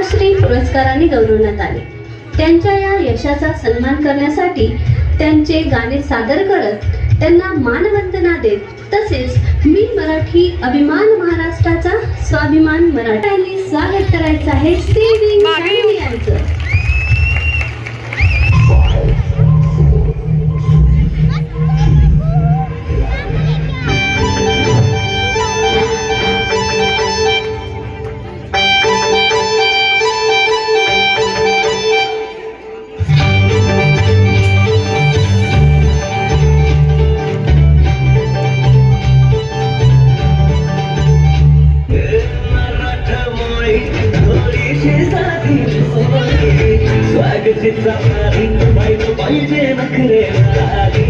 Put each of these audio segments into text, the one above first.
पद्मश्री पुरस्काराने गौरवण्यात आले. त्यांच्या या यशाचा सन्मान करण्यासाठी त्यांचे गाणे सादर करत त्यांना मानवंदना देत तसेच मी मराठी अभिमान महाराष्ट्राचा स्वाभिमान मराठ्यांनी स्वागत करायचं आहे. पाहिजे नखरे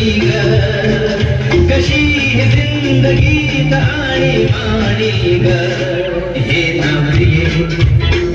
ग. कशी ही जिंदगी ताणी माणी ग. हे नारिये